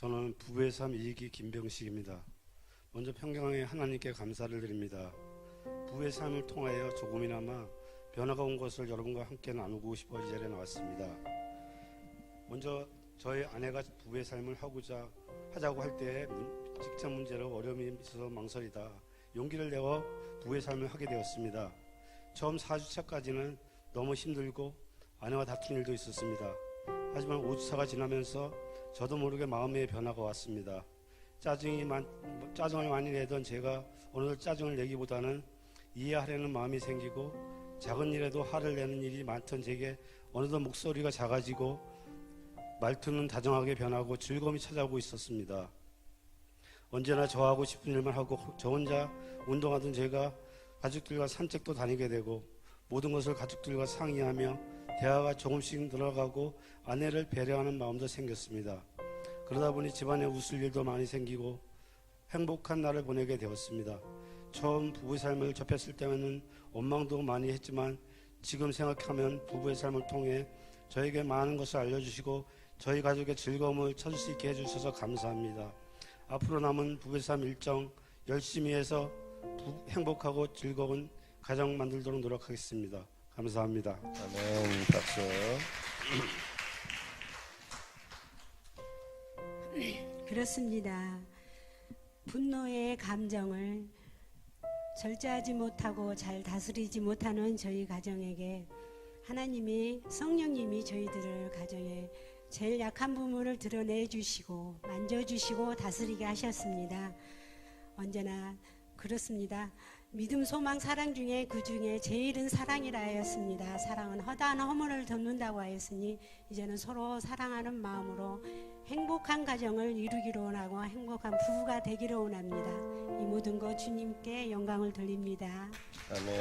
저는 부부의 삶 이기 김병식입니다. 먼저 평강의 하나님께 감사를 드립니다. 부부의 삶을 통하여 조금이나마 변화가 온 것을 여러분과 함께 나누고 싶어 이 자리에 나왔습니다. 먼저 저희 아내가 부부의 삶을 하고자 하자고 할 때 직장 문제로 어려움이 있어서 망설이다 용기를 내어 부부의 삶을 하게 되었습니다. 처음 4주차까지는 너무 힘들고 아내와 다툰 일도 있었습니다. 하지만 5주차가 지나면서 저도 모르게 마음의 변화가 왔습니다. 짜증이 많, 짜증을 많이 내던 제가 어느덧 짜증을 내기보다는 이해하려는 마음이 생기고 작은 일에도 화를 내는 일이 많던 제게 어느덧 목소리가 작아지고 말투는 다정하게 변하고 즐거움이 찾아오고 있었습니다. 언제나 저 하고 싶은 일만 하고 저 혼자 운동하던 제가 가족들과 산책도 다니게 되고 모든 것을 가족들과 상의하며 대화가 조금씩 늘어가고 아내를 배려하는 마음도 생겼습니다. 그러다 보니 집안에 웃을 일도 많이 생기고 행복한 날을 보내게 되었습니다. 처음 부부의 삶을 접했을 때는 원망도 많이 했지만 지금 생각하면 부부의 삶을 통해 저에게 많은 것을 알려주시고 저희 가족의 즐거움을 찾을 수 있게 해주셔서 감사합니다. 앞으로 남은 부부의 삶 일정 열심히 해서 부- 행복하고 즐거운 가정 만들도록 노력하겠습니다. 감사합니다. 아멘. 박수. 그렇습니다. 분노의 감정을 절제하지 못하고 잘 다스리지 못하는 저희 가정에게 하나님이 성령님이 저희들을 가정에 제일 약한 부분을 드러내 주시고 만져 주시고 다스리게 하셨습니다. 언제나 그렇습니다. 믿음, 소망, 사랑 중에 그 중에 제일은 사랑이라 하였습니다. 사랑은 허다한 허물을 덮는다고 하였으니 이제는 서로 사랑하는 마음으로 행복한 가정을 이루기로 원하고 행복한 부부가 되기로 원합니다. 이 모든 것 주님께 영광을 돌립니다. 아멘.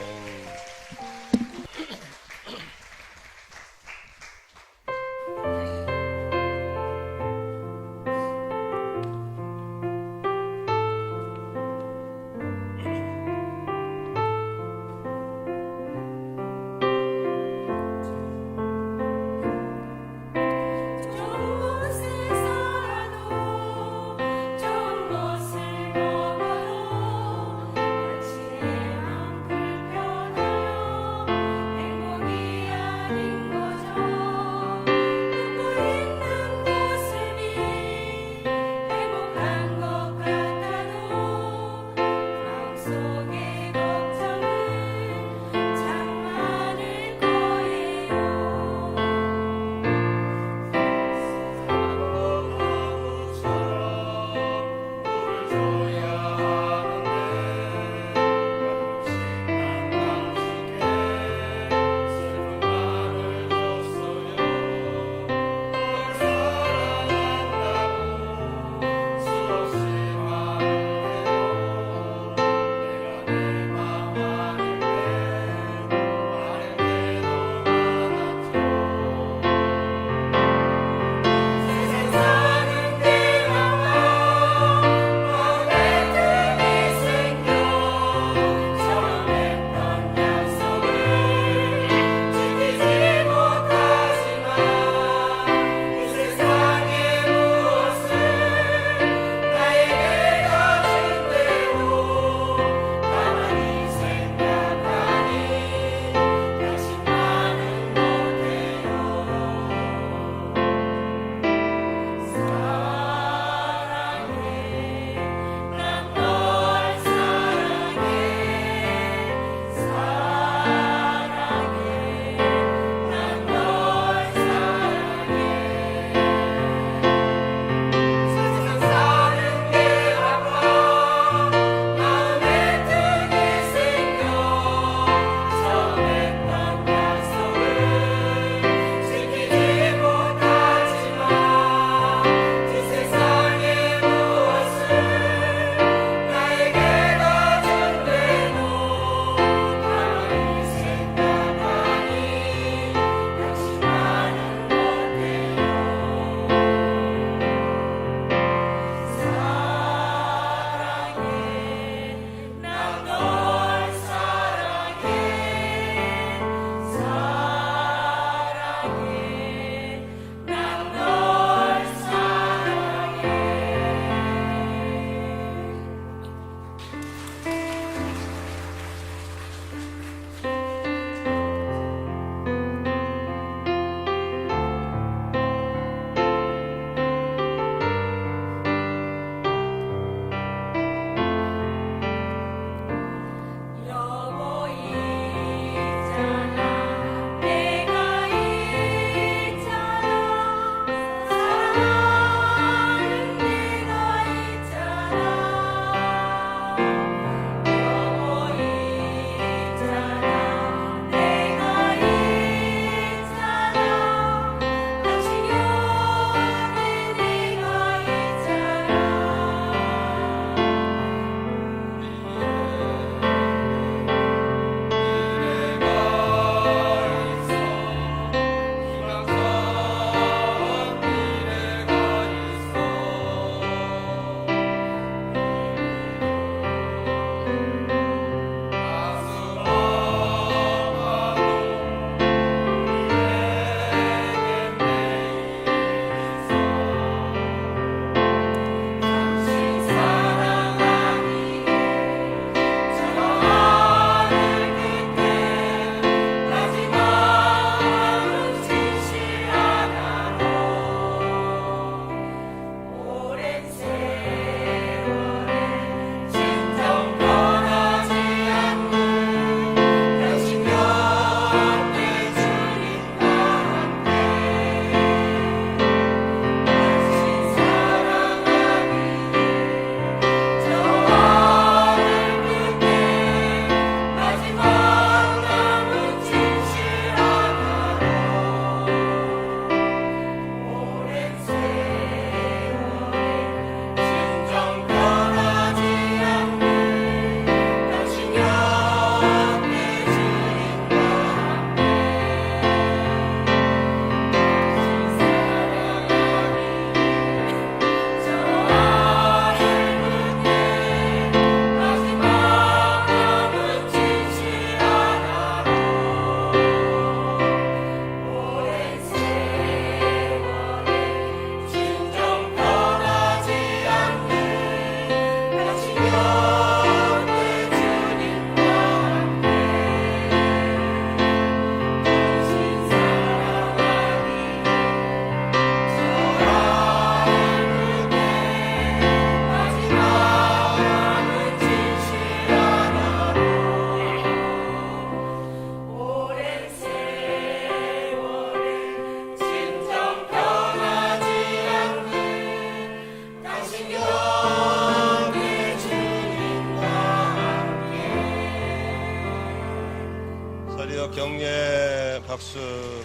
박수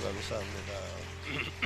감사합니다.